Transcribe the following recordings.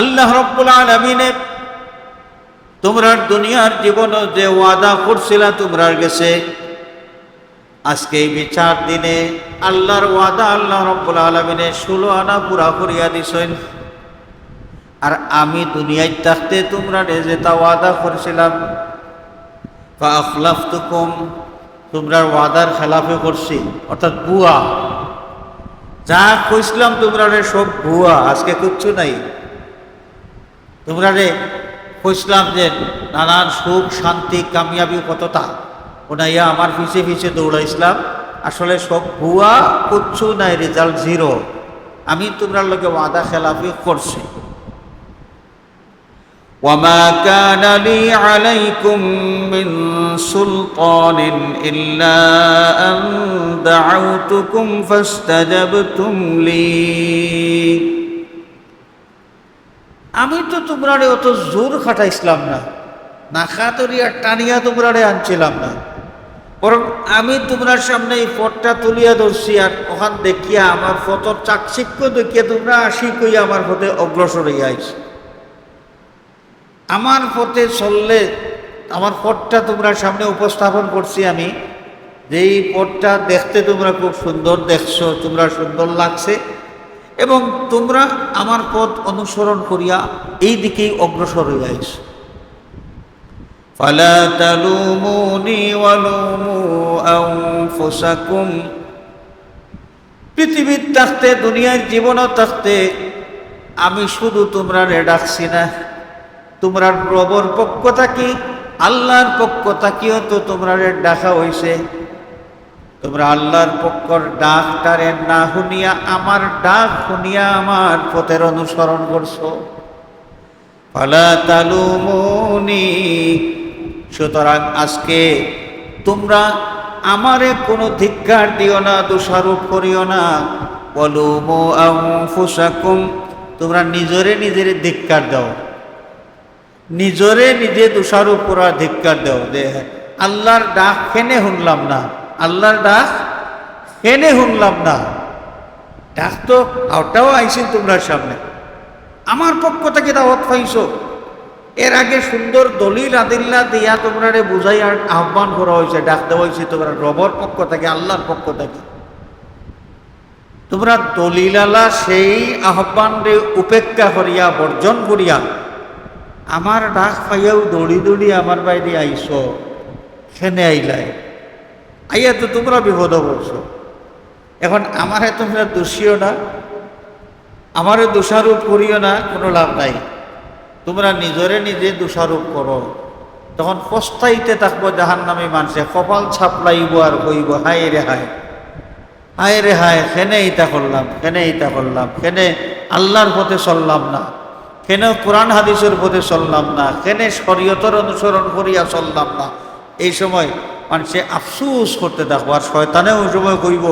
আল্লাহ রব্বুল আলমিনে তোমরার দুনিয়ার জীবন যে ওয়াদা করছিলা তোমরার গেছে আজকে এই বিচার দিনে আল্লাহর ওয়াদা আল্লাহ রব্বুল আলমিনে ষোলো আনা পুরা করিয়া দিছেন। আর আমি দুনিয়ায় থাকতে তোমরা যেটা ওয়াদা করছিলাম। আখলাফ তুকুম তোমরা ওয়াদার খেলাফে করছি, অর্থাৎ বুয়া যা কইছিলাম তোমরা সব ভুয়া, আজকে কিচ্ছু নাই। তোমরা রে কইছিলাম যে নানান সুখ শান্তি কামিয়াবি কতটা ওনাইয়া আমার পিছে পিছে দৌড়াইছিলাম আসলে সব ভুয়া কিচ্ছু নাই রেজাল্ট জিরো আমি তোমরা লোকে ওয়াদা খেলাফি করছি وما كان لي عليكم من سلطان إلا أن دعوتكم فاستجبتم لي আমি তো তোমরারে অত জোর খাটাইছিলাম না। না খাতরিয়া টানিয়া তোমরারে আনছিলাম না। বরং আমি তোমরার সামনে এই পথটা তুলিয়া ধরছি আর ওখান দেখিয়া আমার ফটোর চাকচিক্য দেখিয়া তোমরা আসি কইয়া আমার পথে অগ্রসর হইয়া আইছি। আমার পথে চললে আমার পথটা তোমরা সামনে উপস্থাপন করছি আমি। যে এই পথটা দেখতে তোমরা খুব সুন্দর দেখছ, তোমরা সুন্দর লাগছে। এবং তোমরা আমার পথ অনুসরণ করিয়া এই দিকেই অগ্রসর হয়ে আইছো فلا تلوموني ولوموا أنفسكم পৃথিবীর থাকতে দুনিয়ার জীবনও থাকতে আমি শুধু তোমরা ডাকছি না তোমরা প্রবর পক্ষ থাকি আল্লাহর পক্ষ থাকিও তো তোমরা ডাকা হইছে তোমরা আল্লাহর পক্ষর ডাকটারে না শুনিয়া আমার ডাক শুনিয়া আমার পথের অনুসরণ করছ। সুতরাং আজকে তোমরা আমারে কোনো ধিক্কার দিও না, দোষারোপ করিও না। বলুমো আনফুসাকুম। তোমরা নিজরে নিজের ধিক্কার দাও। নিজরে নিজে দোষারোপ করা ধিক্কার দাও। যে আল্লাহর ডাক খেনে শুনলাম না। আল্লাহর ডাক খেনে শুনলাম না। ডাক তো ওটাও আইসেন তোমরা সামনে। আমার পক্ষ থেকে দাওয়াত পাইছো। এর আগে সুন্দর দলিল, আদিল্লা দিয়া তোমরা বুঝাই আর আহ্বান করা হয়েছে ডাক দেওয়া হয়েছে তোমরা রবর পক্ষ থেকে, আল্লাহর পক্ষ থেকে। তোমরা দলিলালা সেই আহ্বান রে উপেক্ষা করিয়া, বর্জন করিয়া আমার ডাক পাইয়াও দৌড়ি দৌড়ি আমার বাইরে আইস, খেনে আইলাই। আইয়া তো তোমরা বিপদ বলছো এখন আমারে তোমরা দোষীও না, আমারে দোষারোপ করিও না, কোনো লাভ নাই। তোমরা নিজরে নিজে দোষারোপ করো। তখন পস্তাইতে থাকব জাহান নামে মানুষে, কপাল ছাপলাইব আর কইব হায় রে হায়। হায় রে হায় খেনে ইতা করলাম খেনে ইতা করলাম খেনে আল্লাহর পথে চললাম না, কেন কোরআন হাদিসের পথে চললাম না, কেন শরীয়তর অনুসরণ করিয়া চললাম না। এই সময় মানুষে আফসুস করতে থাকব, আর শয়তানে ওই সময় কইব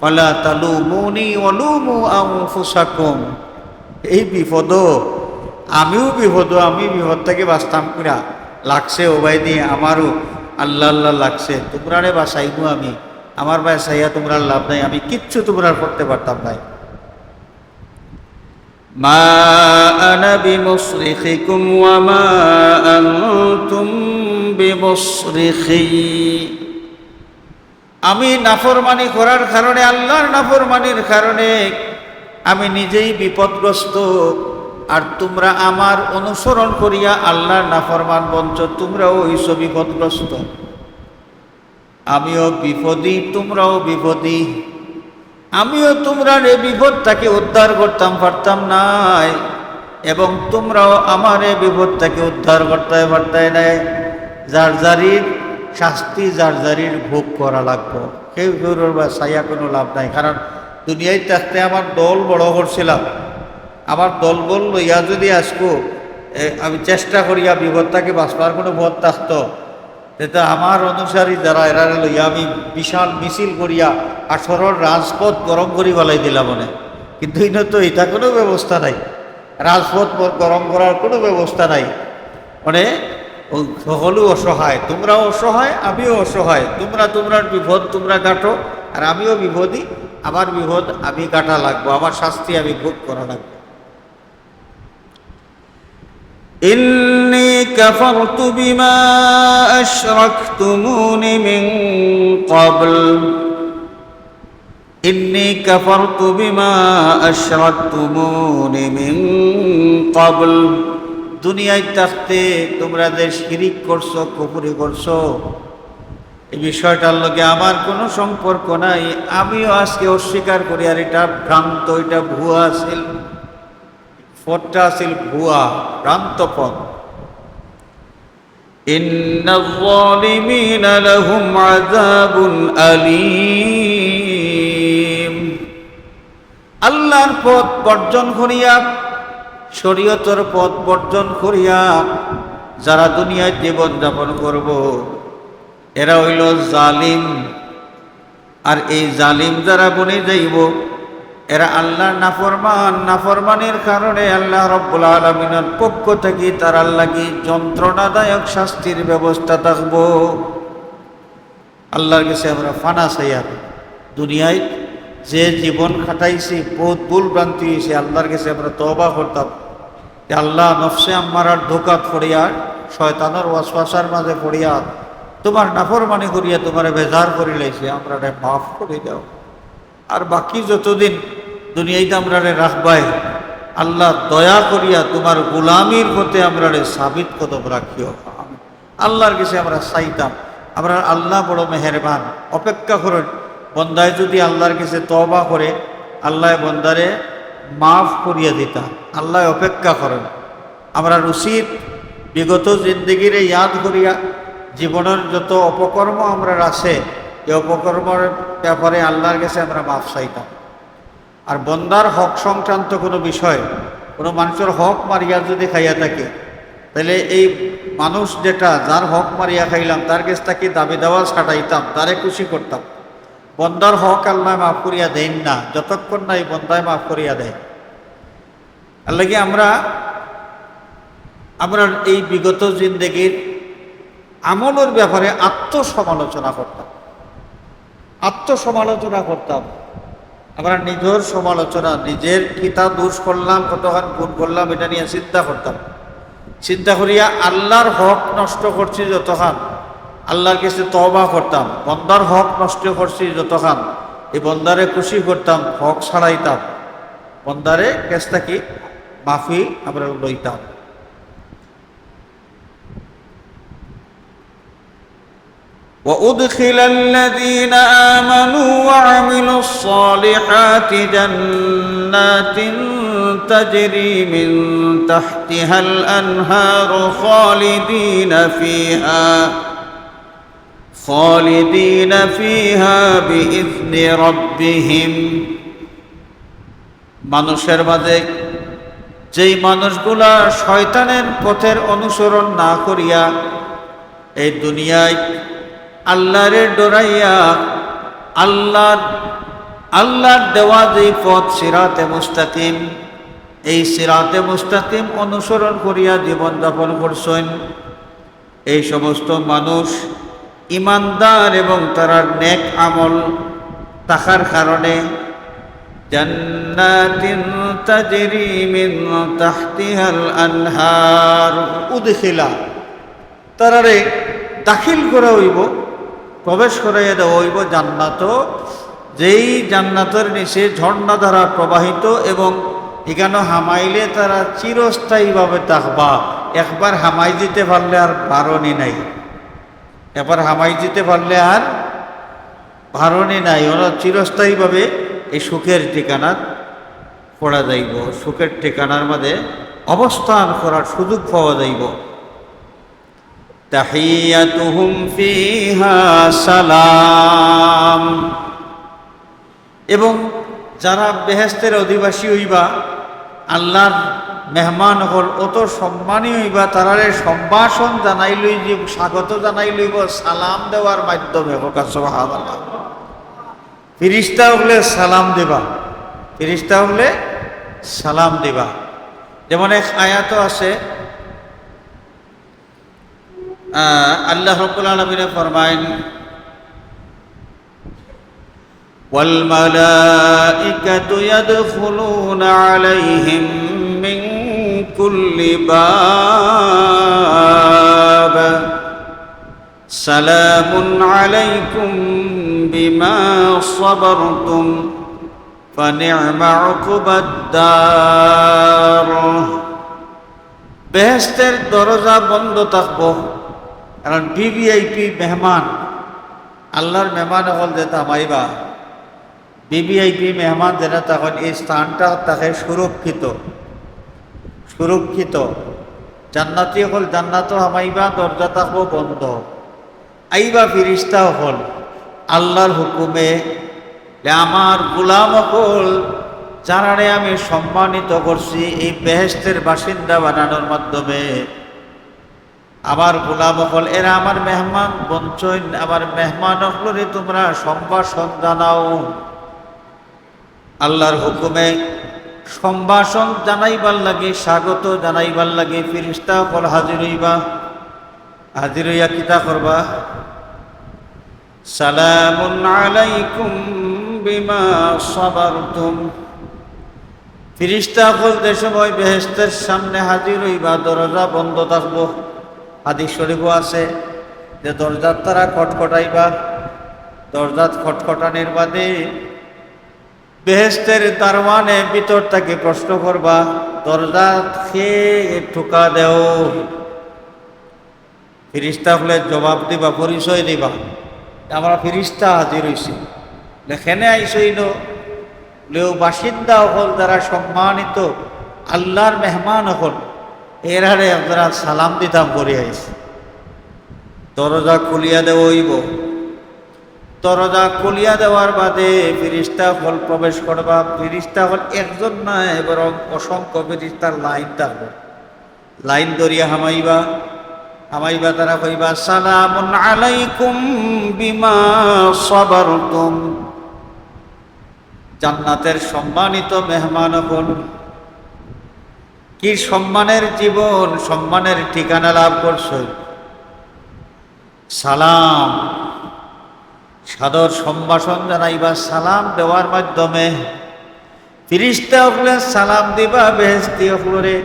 পালা তালু মনি অলুমু আমুফুসাকুম এই বিপদ, আমিও বিপদ, আমি বিপদ থেকে বাঁচতাম কিনা? লাগছে ও ভাই দিয়ে আমারও, আল্লাহ আল্লাহ লাগছে। তোমরা রে বাসাইবো আমি। আমার ভাই সাইয়া তোমরা লাভ নাই, আমি কিচ্ছু তোমরা করতে পারতাম নাই। মা আনা বিমুসরিখিকুম ওয়া মা আনতুম আমি নাফরমানি করার কারণে, আল্লাহর নাফরমানির কারণে আমি নিজেই বিপদগ্রস্ত। আর তোমরা আমার অনুসরণ করিয়া আল্লাহর নাফরমান বঞ্চ, তোমরাও সব বিপদগ্রস্ত আমিও বিপদী, তোমরাও বিপদী। আমিও তোমরা এ বিপদ তাকে উদ্ধার করতাম, পারতাম নাই। এবং তোমরাও আমার এ বিপদ তাকে উদ্ধার করতে পারতাই নাই। যার জারির শাস্তি যার জারির ভোগ করা লাগবো। কেউ কেউর বা সাইয়া কোনো লাভ নাই, কারণ দুনিয়ায় থাকতে আমার দল বড় করছিলাম। আমার দল বল লইয়া যদি আসব আমি চেষ্টা করিয়া বিপদটাকে বাঁচবার কোনো ভোট থাকতো এটা আমার অনুসারী যারা, এরা লইয়া আমি বিশাল মিছিল করিয়া আসরের রাজপথ গরম করি বলাই দিলাম মনে কিন্তু ইনো তো, এটা কোনো ব্যবস্থা নাই। রাজপথ গরম করার কোনো ব্যবস্থা নাই। মানে সকলেও অসহায় তোমরাও অসহায় আমিও অসহায় তোমরা তোমরার বিপদ তোমরা কাটো আর আমিও বিপদই আমার বিপদ আমি কাটা লাগবো আমার শাস্তি আমি ভোগ করা লাগবো إني كفرت بما أشركتمون من قبل إني كفرت بما أشركتمون من قبل দুনিয়ায় তাস্তে তোমরা যে শিরিক করছ কুপুরি করছ এই বিষয়টার লোকে আমার কোনো সম্পর্ক নাই। আমিও আজকে অস্বীকার করি আর এটা ভ্রান্ত এটা ভুয়া আছিল পথটা আছিল ভুয়া ভ্রান্ত পথ। আল্লাহর পথ বর্জন করিয়া শরীয়তর পথ বর্জন করিয়া যারা দুনিয়ায় জীবন যাপন করব, এরা হইল জালিম। আর এই জালিম যারা বনে যাইব, এরা আল্লাহর নাফরমান। নাফরমানের কারণে আল্লাহ রব্বুল আলমিনের পক্ষ থেকে তার আল্লাহকে যন্ত্রণাদায়ক শাস্তির ব্যবস্থা থাকব। আল্লাহর কাছে আমরা ফানা চাইয়ার দুনিয়ায় যে জীবন খাটাইছি, বহুত ভুল ভ্রান্তি হয়েছে আল্লাহর কাছে আমরা তবা করতাম। আল্লাহ নফসে আমার আর ধোকাত পড়িয়া, শয়তানোর ওয়াসওয়াসার মাঝে পড়িয়া, তোমার নাফরমানি করিয়া তোমার বেজার করি লাইছে আমরা মাফ করে দাও। আর বাকি যতদিন দুনিয়াইতে আমরা রাখবাই, আল্লাহ দয়া করিয়া তোমার গোলামির পথে আমরা সাবিত কদম রাখিও। আল্লাহর কাছে আমরা চাইতাম, আমরা আল্লাহ বড় মেহরবান, অপেক্ষা করেন। বন্দায় যদি আল্লাহর কাছে তবা করে, আল্লাহ বন্দারে মাফ করিয়া দিতা, আল্লাহ অপেক্ষা করেন। আমরা উচিত বিগত জিন্দগিরে ইয়াদ করিয়া জীবনের যত অপকর্ম আমরা আছে এই অপকর্মের ব্যাপারে আল্লাহর কাছে আমরা মাফ চাইতাম। আর বন্দার হক সংক্রান্ত কোনো বিষয়, কোনো মানুষের হক মারিয়া যদি খাইয়া থাকে, তাহলে এই মানুষ যেটা, যার হক মারিয়া খাইলাম, তার কাছ থেকে দাবি দেওয়া ছাটাইতাম তারে খুশি করতাম। বন্দার হক আল্লাহ মাফ করিয়া দেন না, যতক্ষণ না এই বন্দায় মাফ করিয়া দেয়। আল্লাহ আমরা আমরা এই বিগত জিন্দগির আমলের ব্যাপারে আত্মসমালোচনা করতাম। আত্মসমালোচনা করতাম। আমরা নিজের সমালোচনা, নিজের কিতা দোষ করলাম কতক্ষণ গুণ করলাম, এটা নিয়ে চিন্তা করতাম। চিন্তা করিয়া আল্লাহর হক নষ্ট করছি যতক্ষণ আল্লাহর কাছে তবা করতাম বন্দার হক নষ্ট করছি যতক্ষণ এই বন্দারে খুশি করতাম হক ছাড়াইতাম বন্দারে কেস থাকি মাফি আমরা লইতাম وأدخل الذين آمنوا وعملوا الصالحات جنات تجري من تحتها الأنهار خالدين فيها خالدين فيها بإذن ربهم মানুষের মাঝে যেই মানুষগুলা শয়তানের পথের অনুসরণ না করিয়া এই দুনিয়ায় আল্লাহরে ডরাইয়া আল্লাহর আল্লাহর দেওয়া যে পথ সিরাতে মুস্তাকিম এই সিরাতে মুস্তাকিম অনুসরণ করিয়া জীবনযাপন করছেন এই সমস্ত মানুষ ইমানদার এবং তারা নেক আমল থাকার কারণে জান্নাতিন তাজরি মিন তাহতিহাল আনহার। উদখিলা। তারারে দাখিল করা হইব, প্রবেশ করাইয়া দেওয়া হইব জান্নাত। যেই জান্নাতের নিচে ঝর্ণা দ্বারা প্রবাহিত এবং এখানে হামাইলে তারা চিরস্থায়ীভাবে থাকবা। একবার হামাই দিতে পারলে আর বারণই নাই। একবার হামাই দিতে পারলে আর ভারণে নাই, ওরা চিরস্থায়ীভাবে এই সুখের ঠিকানা পড়া যাইব। সুখের ঠিকানার মধ্যে অবস্থান করার সুযোগ পাওয়া যাইব। তাহিয়াতুহুম ফিহা সালাম। এবং যারা বেহেস্তের অধিবাসী হইবা আল্লাহর মেহমান হল অত সম্মানী হইবা, তারারে সম্ভাষণ জানাই লই যে স্বাগত জানাই লইব, সালাম দেওয়ার মাধ্যমে ফিরিস্তা হলে সালাম দেবা, ফিরিস্তা হলে সালাম দেবা। যেমন এক আয়াত আছে আল্লাহ রব্বুল আলমিনে ফরমাইন والملائكة يدخلون عليهم من كل باب سلام عليكم بما صبرتم فنعم عقبى الدار বেহেস্তের দরজা বন্ধ থাকবো কারণ ভিভিআইপি মেহমান আল্লাহর মেহমান হল যে তামাইবা ভিভিআইপি মেহমান যেটা তখন এই স্থানটা তাকে সুরক্ষিত সুরক্ষিত। জান্নাতি হল, জান্নাত হামাইবা দরজা থাকব বন্ধ। আইবা ফিরিস্তা হল, আল্লাহর হুকুমে আমার গুলাম হল যারারে আমি সম্মানিত করছি এই বেহেস্তের বাসিন্দা বানানোর মাধ্যমে। আমার গোলাম হল এরা আমার মেহমান বঞ্চন আমার মেহমান হলরে তোমরা সম্ভাষণ জানাও। আল্লাহর হুকুমে সম্ভাষণ জানাইবার লাগে, স্বাগত জানাইবার লাগে, ফিরিস্তা হল হাজির হইবা, হাজির হইয়া কিতা করবা? সালামুন আলাইকুম বিমা সাবারতুম। ফিরিস্তা খুলতে সময় বেহেস্তের সামনে হাজির হইবা, দরজা বন্ধ থাকব। হাদিস শরীফও আছে যে দরজার তারা খটখটাইবা দরজাত খটখটানির বাদে বেহেস্তের দারওয়ানে ভিতর তাকে প্রশ্ন করবা, দরজা খেয়ে ঠুকা দেও। ফিরিস্তা হলে জবাব দিবা, পরিচয় দিবা। আমরা ফিরিস্তা হাজির হয়েছি লেখেনে আইসই নো লেও বাসিন্দা হল, যারা সম্মানিত, আল্লাহর মেহমান হল, এরারে আপনারা সালাম দিতাম করে আইছে। দরজা খুলিয়া দেওয়াইব দরজা খুলিয়া দেওয়ার বাদে ফিরিস্তা হল প্রবেশ করবা। ফিরিস্তা হল একজন নয় বরং অসংখ্য ফিরিস্তার লাইন থাকবে লাইন দরিয়া হামাইবা হামাইবা তারা কইবা সালাম আলাইকুম বিমা সাবারতুম। জান্নাতের সম্মানিত মেহমান হল কি সম্মানের জীবন, সম্মানের ঠিকানা লাভ করছ সালাম। সাদর সম্ভাষণ জানাইবা সালাম দেওয়ার মাধ্যমে ফিরিস্তা হলে সালাম দিবা বেহেস্তি হলরে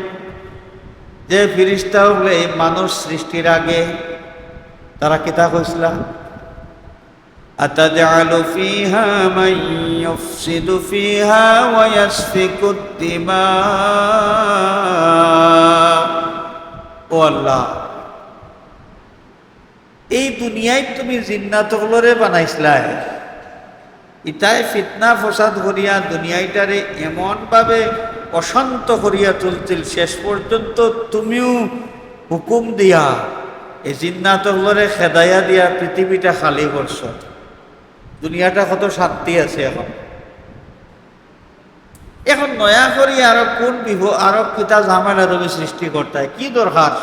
যে ফিরিস্তা হলে এই মানুষ সৃষ্টির আগে তারা কিতা কইসলা أتجعل فيها من يفسد فيها ويسفك الدماء ও আল্লাহ এই দুনিয়ায় তুমি জিন্নাতগুলোরে বানাইছিলাই। ইটাই ফিতনা ফসাদ করিয়া দুনিয়াইটারে এমনভাবে অশান্ত করিয়া তুলছিল শেষ পর্যন্ত তুমিও হুকুম দিয়া এই জিন্নাতগুলোরে খেদাইয়া দিয়া পৃথিবীটা খালি করছ। দুনিয়াটা কত শান্তি আছে এখন। এখন নয়া করি আরও কোন বিহু, আরও কিতা ঝামেলা তুমি সৃষ্টি করতে কি দরকার?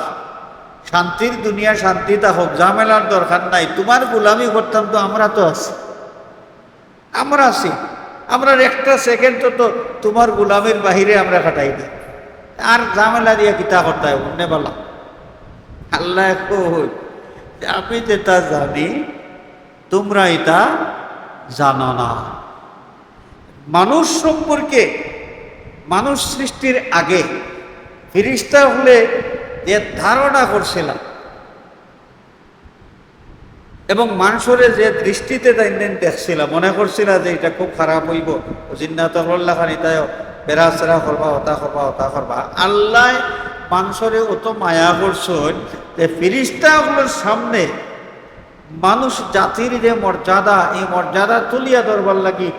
শান্তির দুনিয়া শান্তি হোক, ঝামেলার দরকার নাই। তোমার গোলামি করতাম তো আমরা তো আছি। আমরা আছি। আমরা একটা সেকেন্ড তো তোমার গোলামির বাহিরে আমরা কাটাই না আর ঝামেলা দিয়ে কিতা করতে অন্য বলা। আল্লাহ আমি যেটা জানি তোমরা এটা জানো না। মানুষ সম্পর্কে, মানুষ সৃষ্টির আগে, ফিরিস্তা হলে যে ধারণা করছিলাম। এবং মানুষরে যে দৃষ্টিতে দিন দেখছিলাম, মনে করছিলাম যে এটা খুব খারাপ হইব। জিন্নাত তাই বেড়া চেরা করবা, হতা করবা হতা করবা। আল্লাহ মানুষরে অত মায়া করছেন যে ফিরিস্তাগুলোর সামনে মানুষ জাতির যে মর্যাদা, এই মর্যাদা তুলিয়া ধরবার লাগি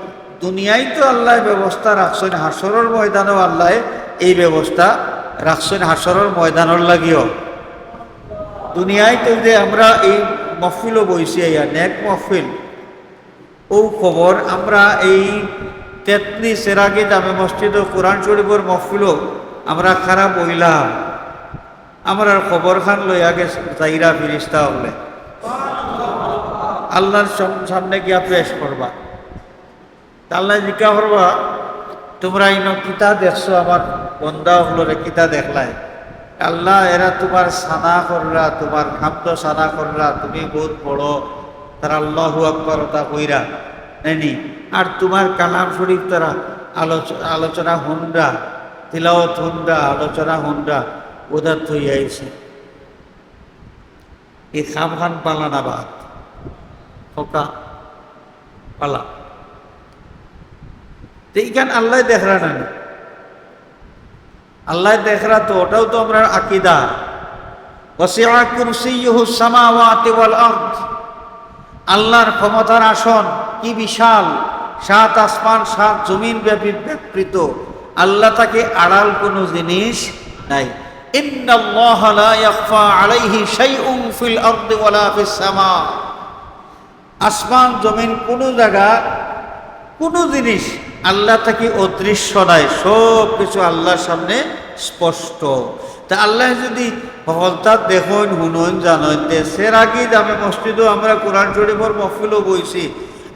দুনিয়ায় তো আল্লাহ ব্যবস্থা রাখছেন হাসরের ময়দানও আল্লাহ এই ব্যবস্থা রাখছেন হাসরের ময়দানের লাগিও। দুনিয়ায় তো যে আমরা এই মহফিলও বইছি ইয়া নেক মহফিল। ও খবর, আমরা এই তেতনি সেরাগি দামে মসজিদ ও কোরআন শরীফের মহফিলও আমরা খারাপ হইলাম। আমরা খবর খান লইয়া গেছে, যাইরা ফিরিস্তা হলে আল্লাহর সামনে গিয়া পেশ করবা। আল্লাহ জিজ্ঞা করবা, তোমরা ইন কিতা দেখছ আমার বন্দা হলরে কিতা দেখলাই? আল্লাহ, এরা তোমার সানা করলা তোমার খাদ্য সানা করলা তুমি বহুত বড়। তারা আল্লাহু আকবর তা কইরা নেনি আর তোমার কালাম শরীফ তারা আলোচনা আলোচনা হুনরা তিলাওত হুন্ডা আলোচনা হুন্ডা ওদার থই আইছে। এই খাম খান পালানা বাদ। ফোকা, পালা। এইখান আল্লাহ দেখরা না? আল্লাহ দেখরা তো, ওটাও তো আমরা আকিদা। আল্লাহর ক্ষমতার আসন কি বিশাল, সাত আসমান, সাত জমিন ব্যাপী ব্যাপৃত। আল্লাহ তাকে আড়াল কোনো জিনিস নাই। আসমান, জমিন কোনো জায়গা কোনো জিনিস আল্লাহ থেকে অদৃশ্য নাই সব কিছু আল্লাহর সামনে স্পষ্ট। তা আল্লাহ যদি হলতা দেখুন হুনন জানেন দেশের আগে আমি মসজিদও আমরা কোরআন শরীফর মফিলও বইছি।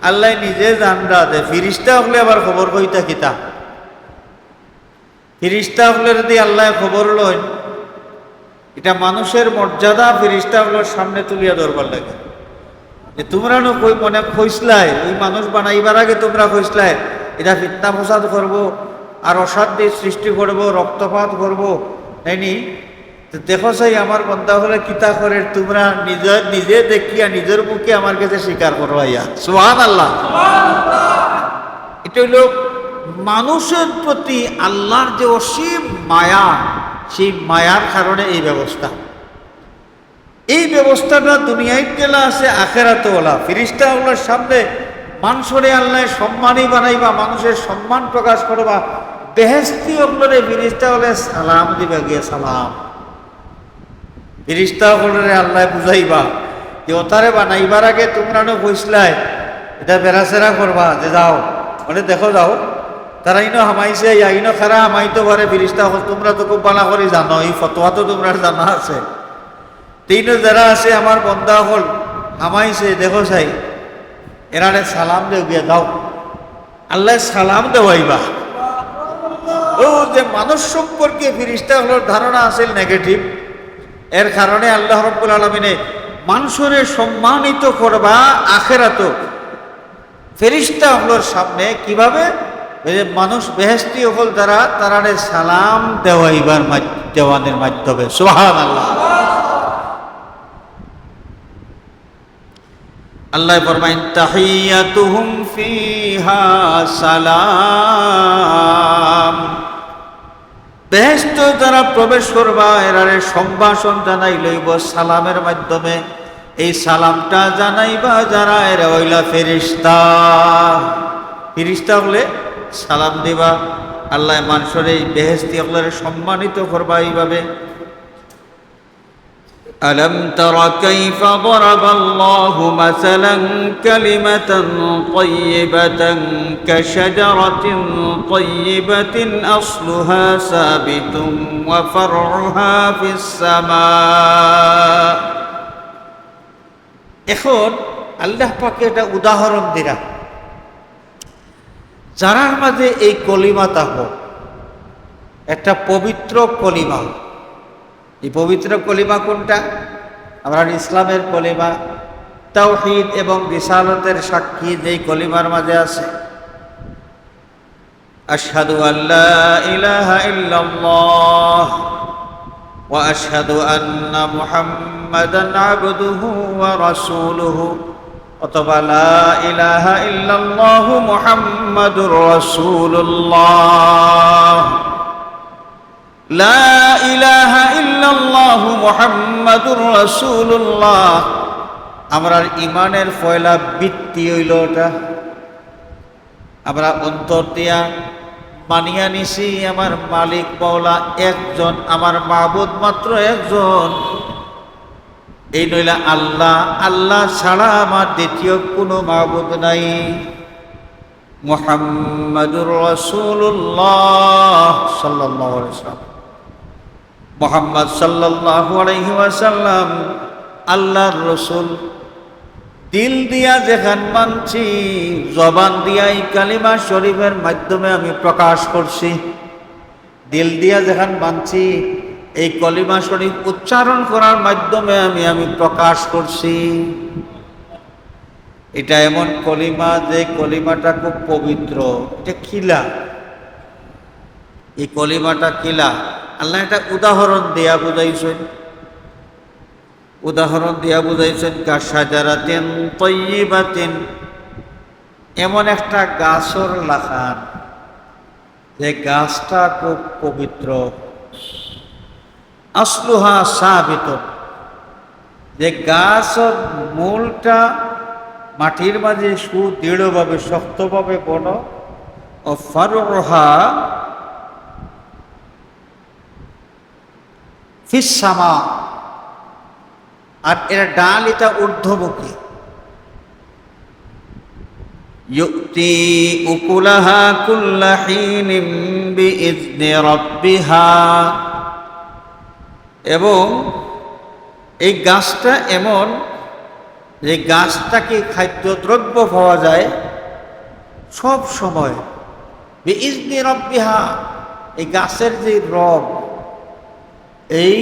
আল্লাহ নিজে জানরা দে ফিরিস্তা হলে আবার খবর কইতা কিতা? ফিরিস্তা হলে যদি আল্লাহ খবর লয়, এটা মানুষের মর্যাদা, ফিরিস্তা হলোর সামনে তুলিয়া ধরবার লাগে। যে তোমরা নো কই মনে খইসলাই? ওই মানুষ বানাইবার আগে তোমরা খইসলাই। এটা ফিতনা ফসাদ করব, আর অসাধ্যের সৃষ্টি করব, রক্তপাত করব। নাইনি তো দেখো চাই আমার বন্ধা হলে কিতা করে? তোমরা নিজের নিজে দেখিয়া, নিজের মুখে আমার কাছে স্বীকার করো ইয়া সোহান আল্লাহ এটা হইল মানুষের প্রতি আল্লাহর যে অসীম মায়া, সেই মায়ার কারণে এই ব্যবস্থা। এই ব্যবস্থাটা দুনিয়ায় গেলা আছে আখেরাতে ওলা ফিরিস্তা ওলার সামনে মানুষরে আল্লাহ সম্মানই বানাইবা, মানুষের সম্মান প্রকাশ করবা। বেহেস্তি ওগুলোরে ফিরিস্তা হলে সালাম দিবা গিয়ে সালাম। ফিরিস্তা হলে আল্লাহ বুঝাইবা যে ওতারে বানাইবার আগে তোমরা নো কইসলাই এটা বেড়াচেরা করবা যে যাও। মানে দেখো যাও তারা ইনো হামাইছে ইনো খারা হামাইতো পারে ফিরিস্তা হল তোমরা তো খুব বানা করে জানো এই ফতোয়া তো তোমরা জানা আছে। তিন যারা আছে, আমার বন্ধা হল হামাইছে দেখো চাই। এরারে সালাম দেও, গিয়া দাও আল্লাহ সালাম দেওয়াইবা ও, যে মানুষ সম্পর্কে ফিরিস্তা হলোর ধারণা আছিল নেগেটিভ এর কারণে আল্লাহ রব্বুল আলমিনে মানুষরে সম্মানিত করবা আখেরাত ফেরিস্তা হলোর সামনে কীভাবে? মানুষ বেহেস্তি হল দ্বারা তারারে সালাম দেওয়াইবার দেওয়ানের মাধ্যমে। সোহান আল্লাহ আল্লাহ ফরমাইন তাহিয়াতুহুম ফিহা সালাম। বেহেস্ত যারা প্রবেশ করবা, এরারে সম্ভাষণ জানাই লইব সালামের মাধ্যমে। এই সালামটা জানাইবা যারা, এরা হইলা ফেরিস্তা। ফেরিস্তা হলে সালাম দিবা। আল্লাহ মানুষের এই বেহেস্তি হলে সম্মানিত করবা এইভাবে। ألم تر كيف ضرب الله مثلا كلمة طيبة كشجرة طيبة أصلها ثابت وفرعها في السماء এখন আল্লাহ পাকে এটা উদাহরণ দিরা যারার মাঝে এই কলিমা তাহ একটা পবিত্র কলিমা এই পবিত্র কলিমা কোনটা? আমরা ইসলামের কলিমা, তাওহিদ এবং বিশালতের সাক্ষী যেই কলিমার মাঝে আছে। আশহাদু আল্লাহ ইলাহা ইল্লাল্লাহ ওয়া আশহাদু আন্না মুহাম্মাদান আবদুহু ওয়া রাসূলুহু অথবা লা ইলাহা ইল্লাল্লাহু মুহাম্মাদুর রাসূলুল্লাহ। লা ইলাহা ইল্লাল্লাহু মুহাম্মাদুর রাসূলুল্লাহ। আমরা ইমানের ফয়লা বৃত্তি হইল ওটা। আমরা অন্তর দিয়া মানিয়া নিছি, আমার মালিক পাওলা একজন, আমার মাবুদ মাত্র একজন। এই নইলা আল্লাহ আল্লাহ ছাড়া আমার দ্বিতীয় কোনো মাবুদ নাই। মোহাম্মদুর রসুল্লাহ সাল্লাহ মোহাম্মদ সাল্লাহ আলহি ওয়াসাল্লাম, আল্লাহর রসুল, দিল দিয়া যেখান মানছি, জবান দিয়া এই কালিমা শরীফের মাধ্যমে আমি প্রকাশ করছি। দিল দিয়া যেখান মানছি, এই কলিমা শরীফ উচ্চারণ করার মাধ্যমে আমি আমি প্রকাশ করছি। এটা এমন কলিমা যে কলিমাটা খুব পবিত্র। এটা খিলা। এই কলিমাটা কিলা? আল্লাহ এটা উদাহরণ দেয়া বুঝাইছেন। উদাহরণ দেয়া বুঝাইছেন কাসাজারাতেন তৈবাতেন এমন একটা গাছর লাখান, যে গাছটা খুব পবিত্র। আসলুহা সাবিত যে গাছর মূলটা মাটির মাঝে সুদৃঢ়ভাবে, শক্তভাবে বন। ও ফারুহা ফিসামা আর এর ডাল এটা ঊর্ধ্বমুখী يؤتي أكلها كل حين بإذن ربها এবং এই গাছটা এমন যে গাছটাকে খাদ্যদ্রব্য পাওয়া যায় সব সময় ইজনি রব্বিহা এই গাছের যে রব এই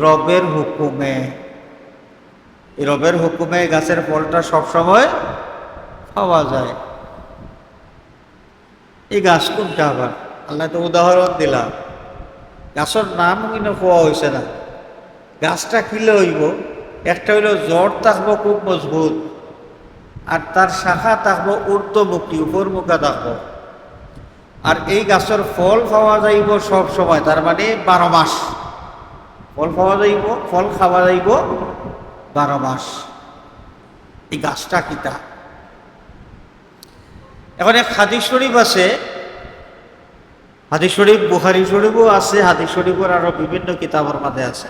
রবের হুকুমে, এই রবের হুকুমে গাছের ফলটা সব সময় পাওয়া যায়। এই গাছ কোনটা আবার? আল্লাহ তো উদাহরণ দিলাম। গাছের নাম কিন্তু খোয়া হয়েছে না। গাছটা কিলে হইব? একটা হইল জ্বর থাকব খুব মজবুত, আর তার শাখা থাকব ঊর্ধ্বমুখী, উপরমুখা থাকব আর এই গাছের ফল পাওয়া যাইব সব সময় তার মানে বারো মাস। ফল পাওয়া যাইব, ফল খাওয়া যাইব বারো মাস এই গাছটা কিতা? এখন এক হাদিস শরীফ আছে, হাদিস শরীফ, বুখারি শরীফও আছে, হাদিস শরীফের আরও বিভিন্ন কিতাবের মধ্যে আছে।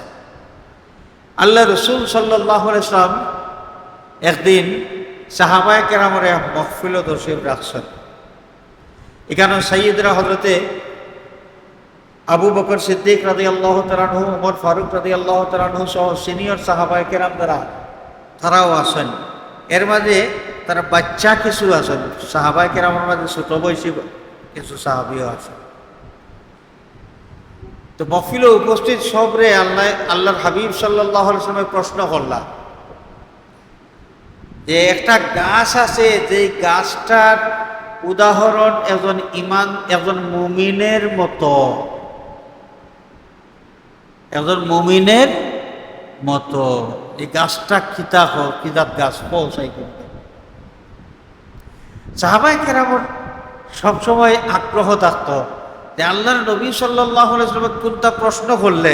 আল্লাহ রসুল সাল্লাহ ইসলাম একদিন সাহাবায় কেরামরে মহফিল দর্শিব রাখছেন। এখানে সৈয়দরা হজরতে আবু বকর সিদ্দিক রাদি আল্লাহ তালানহু উমর ফারুক রাদি আল্লাহ তালানহু সহ সিনিয়র সাহাবায় কেরাম দ্বারা তারাও আসেন। এর মাঝে তারা বাচ্চা কিছু আছেন সাহাবায় কেরামের মাঝে ছোট বয়সী কিছু সাহাবিও আছেন। তো মফিলে উপস্থিত সবরে আল্লাহ, আল্লাহর হাবিব সাল্লাহ সময় প্রশ্ন করলাম যে একটা গাছ আছে যে গাছটার উদাহরণ একজন ইমান একজন মুমিনের মতো। একজন মুমিনের মতো। এই গাছটা কিতা হোক, কিতাব গাছ, পৌঁছাই কিন্তু সাহাবাই কেরামর সবসময় আগ্রহ থাকতো যে আল্লাহর নবী সাল্লাহ কোনটা প্রশ্ন করলে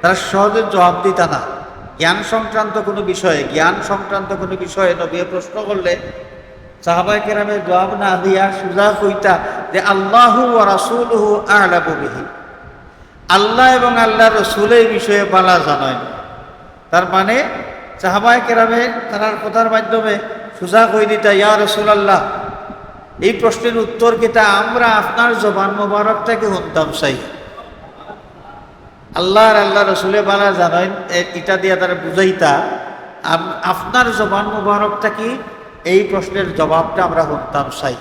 তারা সহজে জবাব দিত না। জ্ঞান সংক্রান্ত কোনো বিষয়ে, জ্ঞান সংক্রান্ত কোনো বিষয়ে নবী প্রশ্ন করলে সাহাবাই কেরামে জবাব না দিয়া সুজা কইতা যে আল্লাহু রাসুলহু আলাবিহি আল্লাহ এবং আল্লাহ রসুল এই বিষয়ে বালা জানায়। তার মানে সাহাবাই কেরামে তার কথার মাধ্যমে সুজা কই দিতা, ইয়া রসুল আল্লাহ এই প্রশ্নের উত্তর কিতা আমরা আপনার জবান মোবারক থেকে শুনতাম চাই আল্লাহর আল্লাহ রসুলে বালা জানেন এটা দিয়ে তারা বুঝাইতা আপনার জবান মোবারক থাকি এই প্রশ্নের জবাবটা আমরা শুনতাম চাই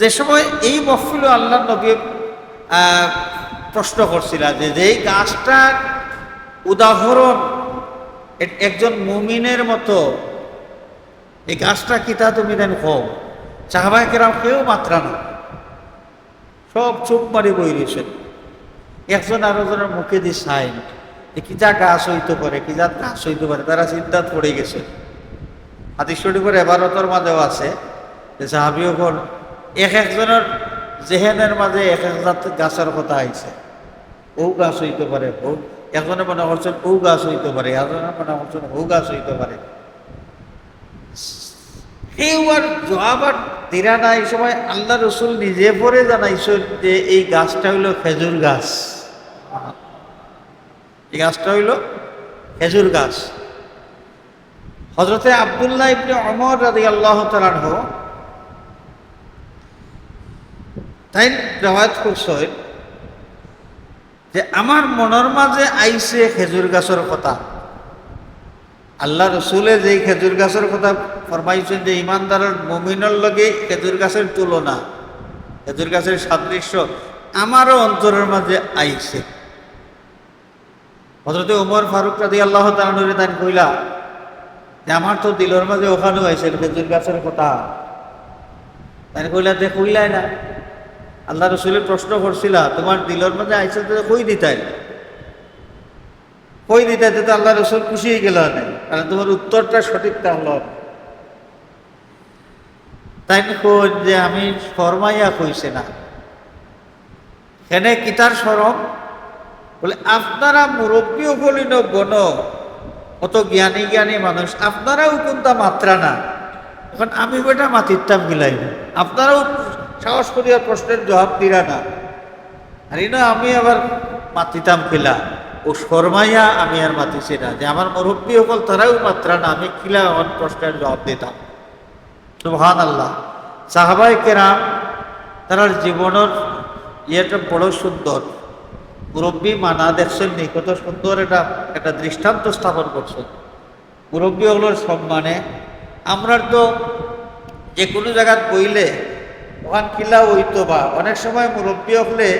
যে সময় এই মহফিল আল্লাহ নবী প্রশ্ন করছিল যে যেই গাছটার উদাহরণ একজন মুমিনের মতো, এই গাছটা কিতা তুমি দেন কও চাহবাই কেরাম কেউ মাত্রা না। সব চুপ মারি বই রয়েছেন। একজন আরেকজনের মুখে দিয়ে সাইন। কি যা গাছ হইতে পারে কিতা গাছ হইতে পারে, তারা চিন্তাত পড়ে গেছে। হাতি শরীফের এবারতর মাঝেও আছে যে সাহাবিও এক একজনের জেহেনের মাঝে এক এক গাছের কথা আইছে। ও গাছ হইতে পারে ও একজনে মনে করছেন ও গাছ হইতে পারে একজনে মনে করছেন ও গাছ হইতে পারে। কেউ আর জবাব আর দিরা না এই সময়, আল্লাহ রসুল নিজে পরে জানাইছেন যে এই গাছটা হইল খেজুর গাছ। এই গাছটা হইল খেজুর গাছ। হজরতে আবদুল্লাহ ইবনে অমর রাদি আল্লাহ তালানহ তাই রেওয়ায়ত করছেন যে আমার মনের মাঝে আইছে খেজুর গাছের কথা। আল্লাহ রসুলে যে খেজুর গাছের কথা ফরমাইছেন যে ইমানদারের মমিনের লগে খেজুর গাছের তুলনা, খেজুর গাছের সাদৃশ্য আমারও অন্তরের মাঝে আইছে। হজরতে উমর ফারুক রাদি আল্লাহ তালুরে তাই কইলা, যে আমার তো দিলের মাঝে ওখানেও আইছে খেজুর গাছের কথা। তাই কইলা যে কইলাই না। আল্লাহ রসুলের প্রশ্ন করছিলা, তোমার দিলের মধ্যে আইসা তো কই দিতাই? কই দিতাই তো আল্লাহ রসুল খুশি হয়ে গেল কারণ তোমার উত্তরটা সঠিক তা হলো। তাই কোন যে আমি ফরমাইয়া কইছে না? হেনে কিতার সরম বলে, আপনারা মুরব্বীও বলিন গণ, অত জ্ঞানী জ্ঞানী মানুষ, আপনারাও কোনটা মাত্রা না। এখন আমি বেটা মাতিরতাম গিলাই আপনারাও সাহস করিয়া প্রশ্নের জবাব দিরা না। আর না, আমি আবার মাতিতাম কিলা ও শর্মাইয়া আমি আর মাতিছি না। যে আমার মুরব্বী সকল তারাও মাত্রা না, আমি কিলা আমার প্রশ্নের জবাব দিতাম। সুবহান আল্লাহ সাহাবাই কেরাম তার জীবনের ইয়েটা বড় সুন্দর। মুরব্বী মানা দেখছেন নি, কত সুন্দর এটা, একটা দৃষ্টান্ত স্থাপন করছেন। মুরব্বী হলোর সম্মানে আমরা তো যে কোনো জায়গাত বইলে ওখান কিলা হইতো বা। অনেক সময় মুরব্বী হলে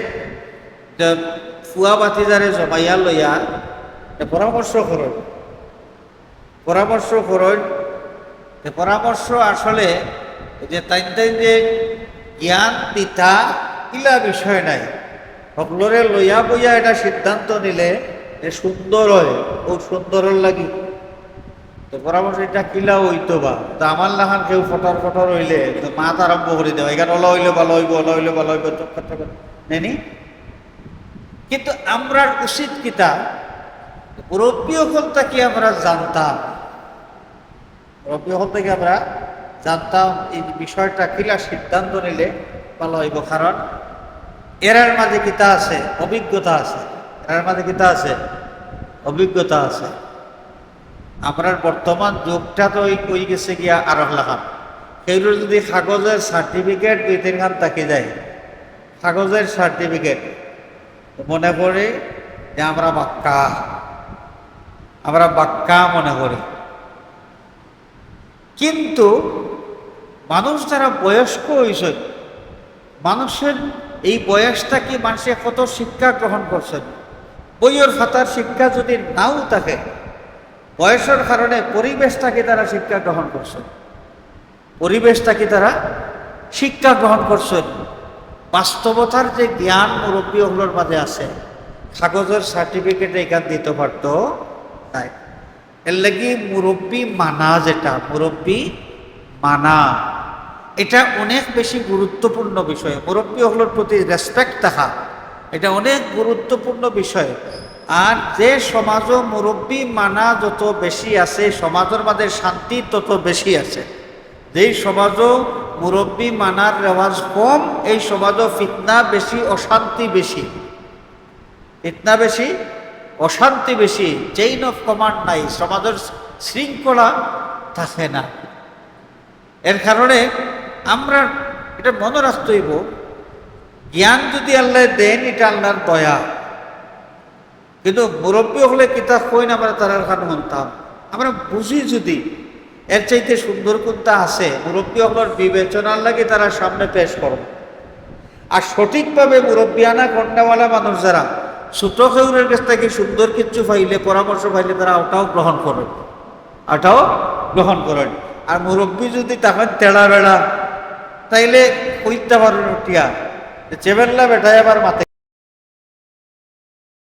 ফুয়া বাতিজারে জমাইয়া লইয়া পরামর্শ করেন। পরামর্শ করেন। পরামর্শ আসলে যে তাই তাই যে জ্ঞান, পিতা কিলা বিষয় নাই। সকলরে লইয়া বইয়া এটা সিদ্ধান্ত নিলে সুন্দর হয় ও সুন্দরের লাগি। তো পরামর্শ এটা কিলা হইতো বা? তো আমার লাখান কেউ ফটর ফটর হইলে, তো মাত আরম্ভ করে দেওয়া এখানে ওলা হইলে ভালো হইব, ওলা হইলে ভালো হইব নেনি? কিন্তু আমরা উচিত কিতা? মুরব্বী হল তাকে আমরা জানতাম। মুরব্বী হল থেকে আমরা জানতাম এই বিষয়টা কিলা সিদ্ধান্ত নিলে ভালো হইব। কারণ এরার মাঝে কিতা আছে? অভিজ্ঞতা আছে। এরার মাঝে কিতা আছে? অভিজ্ঞতা আছে। আমরা বর্তমান যুগটা তো ওই গেছে গিয়া আরও সেইগুলো যদি কাগজের সার্টিফিকেট দুই তিনখান থাকি যায়। কাগজের সার্টিফিকেট মনে করি যে আমরা বাক্কা। আমরা বাক্কা মনে করি কিন্তু মানুষ যারা বয়স্ক হয়েছে মানুষের এই বয়সটা কি মানুষের কত শিক্ষা গ্রহণ করছেন? বইয়ের খাতার শিক্ষা যদি নাও থাকে বয়সের কারণে পরিবেশটাকে তারা শিক্ষা গ্রহণ করছেন। পরিবেশটাকে তারা শিক্ষা গ্রহণ করছেন। বাস্তবতার যে জ্ঞান মুরব্বী ওগুলোর মাঝে আছে। কাগজের সার্টিফিকেট এখান দিতে পারত, তাই। এর লাগি মুরব্বী মানা যেটা, মুরব্বী মানা। এটা অনেক বেশি গুরুত্বপূর্ণ বিষয়। মুরব্বী ওগুলোর প্রতি রেসপেক্ট থাকা। এটা অনেক গুরুত্বপূর্ণ বিষয়। আর যে সমাজও মুরব্বী মানা যত বেশি আছে, সমাজের মাঝে শান্তি তত বেশি আছে। যেই সমাজও মুরব্বী মানার রেওয়াজ কম, এই সমাজও ফিতনা বেশি, অশান্তি বেশি। ফিতনা বেশি, অশান্তি বেশি চেইন অফ কমান্ড নাই, সমাজের শৃঙ্খলা থাকে না। এর কারণে আমরা এটা মনে রাখতে হইব, জ্ঞান যদি আল্লাহ দেন, এটা আল্লাহর দয়া। কিন্তু মুরব্বী হলে কিতাব কই না, আমরা তারা খান শুনতাম আমরা বুঝি যদি এর চাইতে সুন্দর কোনটা আছে, মুরব্বী হলোর বিবেচনার লাগে তারা সামনে পেশ করব আর সঠিকভাবে মুরব্বিয়ানা কন্যাওয়ালা মানুষ যারা, ছোট খেউরের কাছ থেকে সুন্দর কিছু পাইলে, পরামর্শ পাইলে তারা ওটাও গ্রহণ করেন। ওটাও গ্রহণ করেন। আর মুরব্বী যদি তখন তেড়া বেড়া, তাইলে কইতে পারেন উঠিয়া চেবেল্লা বেটায় আবার মাতে